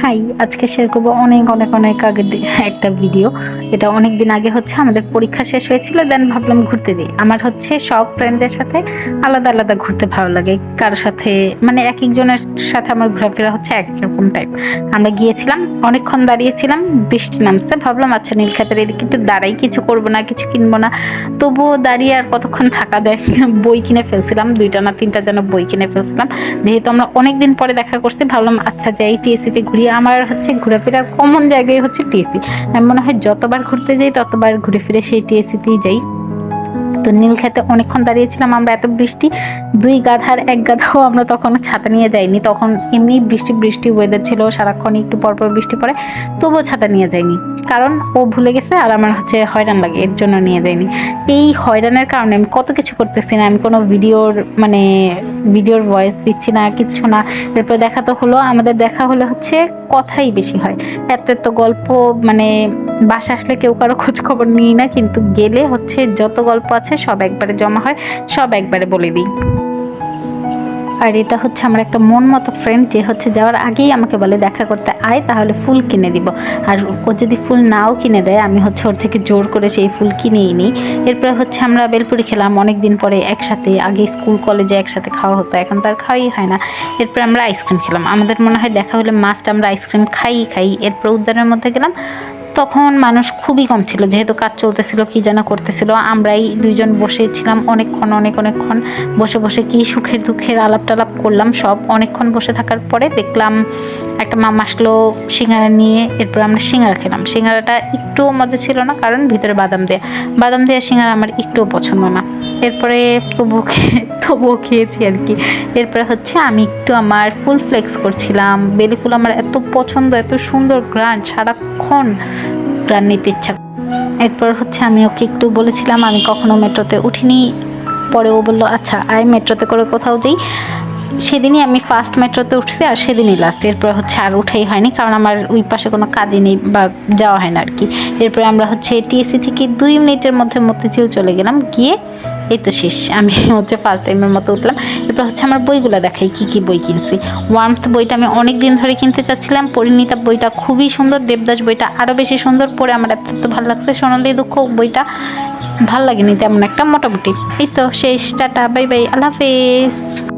High, আজকে share করব অনেক অনেক অনেক আগের একটা ভিডিও এটা অনেক দিন আগে হচ্ছে, আমাদের পরীক্ষা শেষ হয়েছিল দেন ভাবলাম ঘুরতে যাই। আমার হচ্ছে সব ফ্রেন্ডদের সাথে আলাদা আলাদা ঘুরতে ভালো লাগে। কারোর সাথে মানে এক একজনের সাথে আমার ঘোরাফেরা হচ্ছে এক রকম টাইপ আমরা গিয়েছিলাম, অনেকক্ষণ দাঁড়িয়েছিলাম, বৃষ্টি নামছে। ভাবলাম আচ্ছা নীলখাতের এদিকে একটু দাঁড়াই, কিছু করব না, কিছু কিনবো না। তবুও দাঁড়িয়ে আর কতক্ষণ থাকা যায়? বই কিনে ফেলছিলাম, দুইটা না তিনটা যেন বই কিনে ফেলছিলাম। যেহেতু আমরা অনেক দিন পরে দেখা করছি, ভাবলাম আচ্ছা যাই টিএসিতে ঘুরি আমার হচ্ছে ঘোরাফেরার কমন জায়গায় হচ্ছে টিএসি আমি মনে হয় যতবার ঘুরতে যাই, ততবার ঘুরে ফিরে সেই টিএসিতেই যাই। তো নীলক্ষেতে অনেকক্ষণ দাঁড়িয়েছিলাম, আমরা এত বৃষ্টি, দুই গাধার এক গাধাও আমরা তখন ছাতা নিয়ে যাইনি। তখন এমনি বৃষ্টি বৃষ্টি ওয়েদার ছিল, সারাক্ষণ একটু পরপর বৃষ্টি পড়ে, তবুও ছাতা নিয়ে যাইনি। কারণ ও ভুলে গেছে আর আমার হচ্ছে হয়রান লাগে, এর জন্য নিয়ে যাইনি। এই হয়রানের কারণে আমি কত কিছু করতেছি না, আমি কোনো ভিডিওর মানে ভিডিওর ভয়েস দিচ্ছি না, কিচ্ছু না। এরপর দেখা তো হলো, আমাদের দেখা হলে হচ্ছে কথাই বেশি হয়। এত এত গল্প মানে বাসা আসলে কেউ কারও খোঁজ খবর নিই না, কিন্তু গেলে হচ্ছে যত গল্প আছে সব একবারে জমা হয়, সব একবারে বলে দিই। আর এটা হচ্ছে আমার একটা মন মতো ফ্রেন্ড যে হচ্ছে যাওয়ার আগেই আমাকে বলে, দেখা করতে আয়, তাহলে ফুল কিনে দিব। আর ও যদি ফুল নাও কিনে দেয়, আমি হচ্ছে ওর থেকে জোর করে সেই ফুল কিনেই নিই। এরপরে হচ্ছে আমরা বেলপুরি খেলাম অনেক দিন পরে একসাথে, আগে স্কুল, কলেজে একসাথে খাওয়া হতো, এখন তো আর খাওয়াই হয় না। এরপরে আমরা আইসক্রিম খেলাম। আমাদের মনে হয় দেখা হলে মাস্ট আমরা আইসক্রিম খাই খাই এরপর উদ্যানের মধ্যে গেলাম তখন মানুষ খুবই কম ছিল। যেহেতু কাজ চলতেছিল, কি যেন করতেছিল, আমরাই দুইজন বসেছিলাম অনেকক্ষণ, অনেক, অনেকক্ষণ বসে বসে কি সুখের দুঃখের আলাপ টালাপ করলাম। সব অনেকক্ষণ বসে থাকার পরে দেখলাম একটা মামা আসলো সিঙ্গারা নিয়ে, এরপর আমরা সিঙ্গারা খেলাম। সিঙ্গারাটা একটুও মজা ছিল না, কারণ ভিতরে বাদাম দেয়া। বাদাম দেওয়া সিঙ্গারা আমার একটুও পছন্দ না। এরপরে খেয়ে তবুও খেয়েছি আর কি। এরপর হচ্ছে আমি একটু আমার ফুল ফ্লেক্স করছিলাম। বেলি ফুল আমার এত পছন্দ, এত সুন্দর গ্রান, সারাক্ষণ গ্রান নিতে ইচ্ছা এরপর হচ্ছে আমি ওকে একটু বলেছিলাম, আমি কখনো মেট্রোতে উঠিনি। পরে ও বলল আচ্ছা আই মেট্রোতে করে কোথাও যাই। সেদিনই আমি ফার্স্ট মেট্রোতে উঠছি আর সেদিনই লাস্ট এরপর হচ্ছে আর উঠাই হয়নি কারণ আমার ওই পাশে কোনো কাজই নেই বা যাওয়া হয় না আর কি এরপরে আমরা হচ্ছে টিএসসি থেকে দুই মিনিটের মধ্যে মতিঝিল চলে গেলাম। গিয়ে এই তো শেষ। আমি হচ্ছে ফার্স্ট টাইমের মতো উঠলাম। এরপর হচ্ছে আমার বইগুলো দেখাই, কি কি বই কিনছি। ওয়ার্মথ বইটা আমি অনেক দিন ধরে কিনতে চাচ্ছিলাম। পরিণীতা বইটা খুবই সুন্দর, দেবদাস বইটা আরও বেশি সুন্দর। পড়ে আমার এত তো ভালো লাগছে। সোনালি দুঃখ বইটা ভালো লাগেনি তেমন একটা, মোটামুটি। এই তো শেষ, টাটা, বাই বাই, আল্লাহ হাফেজ।